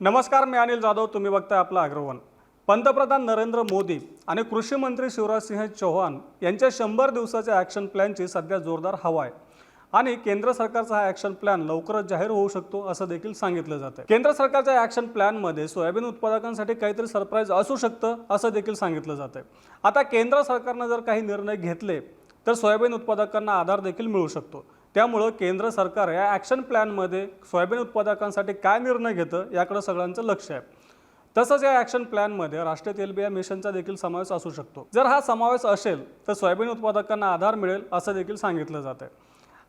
नमस्कार मी अनिल जाधव. तुम्ही बघताय आपला अग्रवन. पंतप्रधान नरेंद्र मोदी आणि कृषी मंत्री शिवराजसिंह चौहान यांच्या शंभर दिवसाच्या ॲक्शन प्लॅनची सध्या जोरदार हवा आहे. आणि केंद्र सरकारचा हा ॲक्शन प्लॅन लवकरच जाहीर होऊ शकतो असं देखील सांगितलं जातं केंद्र सरकारच्या ॲक्शन प्लॅनमध्ये सोयाबीन उत्पादकांसाठी काहीतरी सरप्राईज असू शकतं असं देखील सांगितलं जातं आता केंद्र सरकारनं जर काही निर्णय घेतले तर सोयाबीन उत्पादकांना आधार देखील मिळू शकतो. त्यामुळं केंद्र सरकार या ॲक्शन प्लॅनमध्ये सोयाबीन उत्पादकांसाठी काय निर्णय घेतं याकडं सगळ्यांचं लक्ष आहे. तसंच या ॲक्शन प्लॅनमध्ये राष्ट्रीय तेलबिया मिशनचा देखील समावेश असू शकतो. जर हा समावेश असेल तर सोयाबीन उत्पादकांना आधार मिळेल असं देखील सांगितलं जात आहे.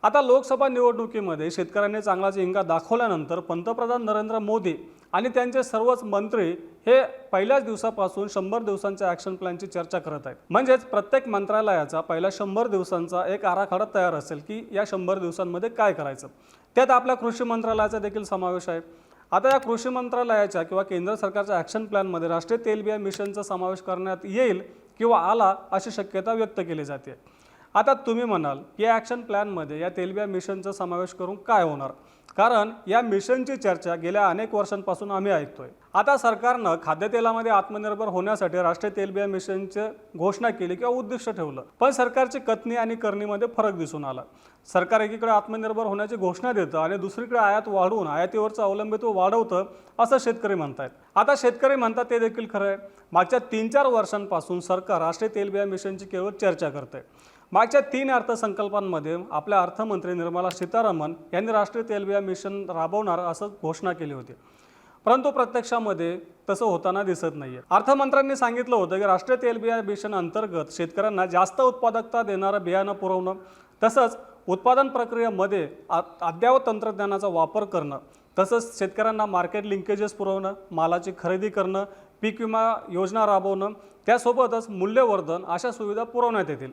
आता लोकसभा निवडणुकीमध्ये शेतकऱ्यांनी चांगलाच इंगा दाखवल्यानंतर पंतप्रधान नरेंद्र मोदी आणि त्यांचे सर्वच मंत्री हे पहिल्याच दिवसापासून शंभर दिवसांच्या ॲक्शन प्लॅनची चर्चा करत आहेत. म्हणजेच प्रत्येक मंत्रालयाचा पहिल्या शंभर दिवसांचा एक आराखडा तयार असेल की या शंभर दिवसांमध्ये काय करायचं. त्यात आपल्या कृषी मंत्रालयाचा देखील समावेश आहे. आता या कृषी मंत्रालयाच्या किंवा केंद्र सरकारच्या ॲक्शन प्लॅनमध्ये राष्ट्रीय तेलबिया मिशनचा समावेश करण्यात येईल किंवा आला अशी शक्यता व्यक्त केली जाते. आता तुम्ही म्हणाल की या ॲक्शन प्लॅनमध्ये या तेलबिया मिशनचा समावेश करून काय होणार? कारण या मिशनची चर्चा गेल्या अनेक वर्षांपासून आम्ही ऐकतोय. आता सरकारनं खाद्यतेलामध्ये आत्मनिर्भर होण्यासाठी राष्ट्रीय तेलबिया मिशनचे घोषणा केली किंवा उद्दिष्ट ठेवलं. पण सरकारची कथनी आणि करणीमध्ये फरक दिसून आला. सरकार एकीकडे आत्मनिर्भर होण्याची घोषणा देतं आणि दुसरीकडे आयात वाढवून आयातीवरचं अवलंबित्व वाढवतं असं शेतकरी म्हणतायत. आता शेतकरी म्हणतात ते देखील खरं आहे. मागच्या तीन चार वर्षांपासून सरकार राष्ट्रीय तेलबिया मिशनची केवळ चर्चा करते मागच्या तीन अर्थसंकल्पांमध्ये आपल्या अर्थमंत्री निर्मला सीतारामन यांनी राष्ट्रीय तेलबिया मिशन राबवणार असं घोषणा केली होती. परंतु प्रत्यक्षामध्ये तसं होताना दिसत नाहीये. अर्थमंत्र्यांनी सांगितलं होतं की राष्ट्रीय तेलबिया मिशन अंतर्गत शेतकऱ्यांना जास्त उत्पादकता देणारं बियाणं पुरवणं तसंच उत्पादन प्रक्रियेमध्ये अद्यावत अद्ययावत तंत्रज्ञानाचा वापर करणं तसंच शेतकऱ्यांना मार्केट लिंकेजेस पुरवणं मालाची खरेदी करणं पीक विमा योजना राबवणं त्यासोबतच मूल्यवर्धन अशा सुविधा पुरवण्यात येतील.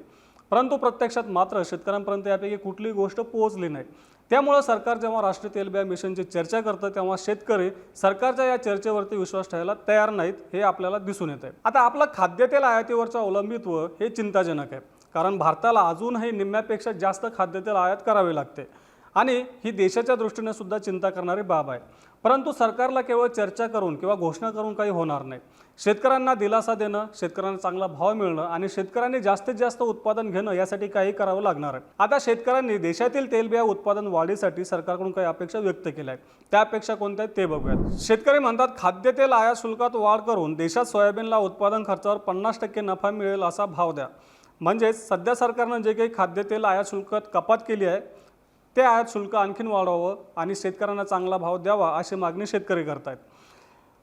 परंतु प्रत्यक्षात मात्र शेतकऱ्यांपर्यंत यापैकी कुठलीही गोष्ट पोहोचली नाही. त्यामुळं सरकार जेव्हा राष्ट्रीय तेलबिया मिशनची चर्चा करतं तेव्हा शेतकरी सरकारच्या या चर्चेवरती विश्वास ठेवायला तयार नाहीत हे आपल्याला दिसून येत आहे आता आपलं खाद्यतेल आयातीवरचं अवलंबित्व हे चिंताजनक आहे. कारण भारताला अजूनही निम्म्यापेक्षा जास्त खाद्यतेल आयात करावे लागते. आणि ही देशाच्या दृष्टीने सुद्धा चिंता करणारी बाब आहे. परंतु सरकारला केवळ चर्चा करून किंवा घोषणा करून काही होणार नाही. शेतकऱ्यांना दिलासा देणं शेतकऱ्यांना चांगला भाव मिळणं आणि शेतकऱ्यांनी जास्तीत जास्त उत्पादन घेणं यासाठी काही करावं लागणार आहे. आता शेतकऱ्यांनी देशातील तेलबिया उत्पादन वाढीसाठी सरकारकडून काही अपेक्षा व्यक्त केल्या आहेत. त्या अपेक्षा कोणत्या आहेत ते बघूयात. शेतकरी म्हणतात खाद्यतेल आयात शुल्कात वाढ करून देशात सोयाबीनला उत्पादन खर्चावर पन्नास टक्के नफा मिळेल असा भाव द्या. म्हणजेच सध्या सरकारनं जे काही खाद्यतेल आयात शुल्कात कपात केली आहे ते आयात शुल्क आणखीन वाढवावं आणि शेतकऱ्यांना चांगला भाव द्यावा अशी मागणी शेतकरी करत आहेत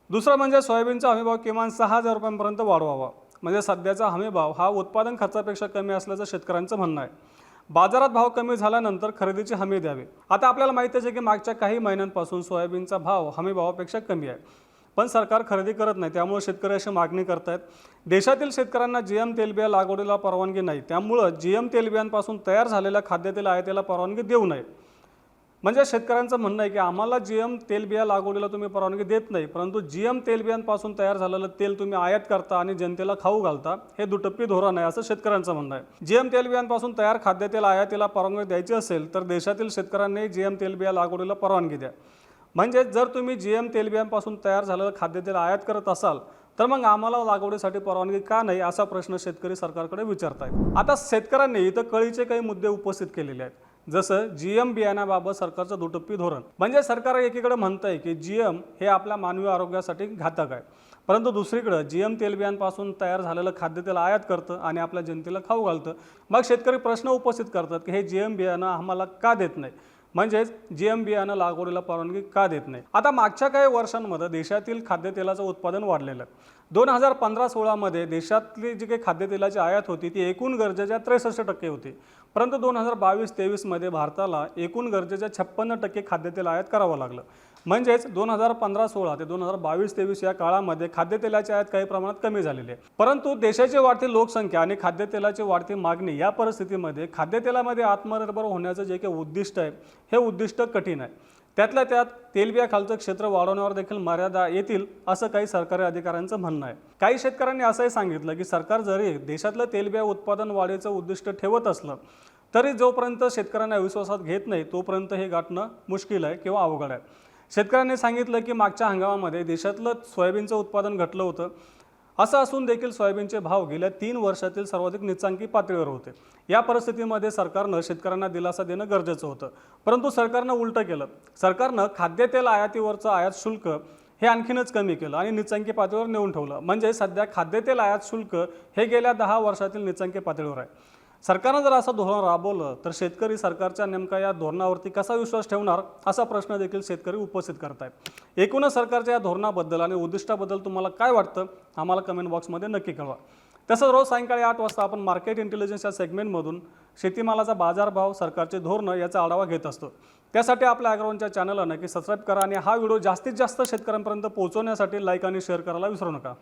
दुसरं म्हणजे सोयाबीनचा हमीभाव किमान सहा हजार रुपयांपर्यंत वाढवावा. म्हणजे सध्याचा हमीभाव हा उत्पादन खर्चापेक्षा कमी असल्याचं शेतकऱ्यांचं म्हणणं आहे. बाजारात भाव कमी झाल्यानंतर खरेदीची हमी द्यावी. आता आपल्याला माहितीच आहे की मागच्या काही महिन्यांपासून सोयाबीनचा भाव हमीभावापेक्षा कमी आहे. पण सरकार खरेदी करत नाही त्यामुळे शेतकरी अशी मागणी आहेत देशातील शेतकऱ्यांना जी एम तेलबिया लागवडीला परवानगी नाही त्यामुळं जी एम तेलबियांपासून तयार झालेल्या खाद्यतेल आयातीला परवानगी देऊ नये. म्हणजे शेतकऱ्यांचं म्हणणं आहे की आम्हाला जी एम तेलबिया लागवडीला तुम्ही परवानगी देत नाही परंतु जी एम तेलबियांपासून तयार झालेलं तेल तुम्ही आयात करता आणि जनतेला खाऊ घालता हे दुटप्पी धोरण आहे असं शेतकऱ्यांचं म्हणणं आहे. जी एम तेलबियांपासून तयार खाद्यतेल आयातीला परवानगी द्यायची असेल तर देशातील शेतकऱ्यांनी जी एम तेलबिया लागवडीला परवानगी द्या. म्हणजेच जर तुम्ही जी एम तेलबियांपासून तयार झालेलं खाद्यतेल आयात करत असाल तर मग आम्हाला लागवडीसाठी परवानगी का नाही असा प्रश्न शेतकरी सरकारकडे विचारतायत. आता शेतकऱ्यांनी इथं कळीचे काही मुद्दे उपस्थित केलेले आहेत. जसं जी एम बियाण्याबाबत सरकारचं दुटप्पी धोरण. म्हणजे सरकार एकीकडे म्हणत आहे की जी एम हे आपल्या मानवी आरोग्यासाठी घातक आहे. परंतु दुसरीकडं जी एम तेलबियांपासून तयार झालेलं खाद्यतेल आयात करतं आणि आपल्या जनतेला खाऊ घालतं. मग शेतकरी प्रश्न उपस्थित करतात की हे जी एम बियाणं आम्हाला का देत नाही म्हणजेच जी एम बियाणं लागवडीला परवानगी का देत नाही? आता मागच्या काही वर्षांमध्ये देशातील खाद्यतेलाचं उत्पादन वाढलेलं आहे. दोन हजार पंधरा सोळामध्ये देशातली जी काही खाद्यतेलाची आयात होती ती एकूण गरजेच्या त्रेसष्ट टक्के होती. परंतु दोन हजार बावीस तेवीसमध्ये भारताला एकूण गरजेच्या छप्पन्न टक्के खाद्यतेल आयात करावं लागलं. म्हणजेच दोन हजार पंधरा सोळा ते दोन हजार बावीस तेवीस या काळामध्ये खाद्यतेलाची आयात काही प्रमाणात कमी झालेली आहे. परंतु देशाची वाढती लोकसंख्या आणि खाद्यतेलाची वाढती मागणी या परिस्थितीमध्ये खाद्यतेलामध्ये आत्मनिर्भर होण्याचं जे काही उद्दिष्ट आहे हे उद्दिष्ट कठीण आहे. त्यातल्या त्यात तेलबिया खालचं क्षेत्र वाढवण्यावर देखील मर्यादा येतील असं काही सरकारी अधिकाऱ्यांचं म्हणणं आहे. काही शेतकऱ्यांनी असंही सांगितलं की सरकार जरी देशातलं तेलबिया उत्पादन वाढीचं उद्दिष्ट ठेवत असलं तरी जोपर्यंत शेतकऱ्यांना विश्वासात घेत नाही तोपर्यंत हे गाठणं मुश्किल आहे किंवा अवघड आहे. शेतकऱ्यांनी सांगितलं की मागच्या हंगामामध्ये देशातलं सोयाबीनचं उत्पादन घटलं होतं. असं असून देखील सोयाबीनचे भाव गेल्या तीन वर्षातील सर्वाधिक निचांकी पातळीवर होते. या परिस्थितीमध्ये सरकारनं शेतकऱ्यांना दिलासा देणं गरजेचं होतं. परंतु सरकारनं उलटं केलं. सरकारनं खाद्यतेल आयातीवरचं आयात शुल्क हे आणखीनच कमी केलं आणि निचांकी पातळीवर नेऊन ठेवलं. म्हणजे सध्या खाद्यतेल आयात शुल्क हे गेल्या दहा वर्षातील निचांकी पातळीवर आहे. सरकारनं जर असं धोरण राबवलं तर शेतकरी सरकारच्या नेमका या धोरणावरती कसा विश्वास ठेवणार असा प्रश्न देखील शेतकरी उपस्थित करत आहेत एकूणच सरकारच्या या धोरणाबद्दल आणि उद्दिष्टाबद्दल तुम्हाला काय वाटतं आम्हाला कमेंट बॉक्समध्ये नक्की कळवा. तसंच रोज सायंकाळी आठ वाजता आपण मार्केट इंटेलिजन्स या सेगमेंटमधून शेतीमालाचा बाजारभाव सरकारचे धोरणं याचा आढावा घेत असतो. त्यासाठी आपल्या ॲग्रोवनच्या चॅनलला नक्की सबस्क्राईब करा आणि हा व्हिडिओ जास्तीत जास्त शेतकऱ्यांपर्यंत पोहोचवण्यासाठी लाईक आणि शेअर करायला विसरू नका.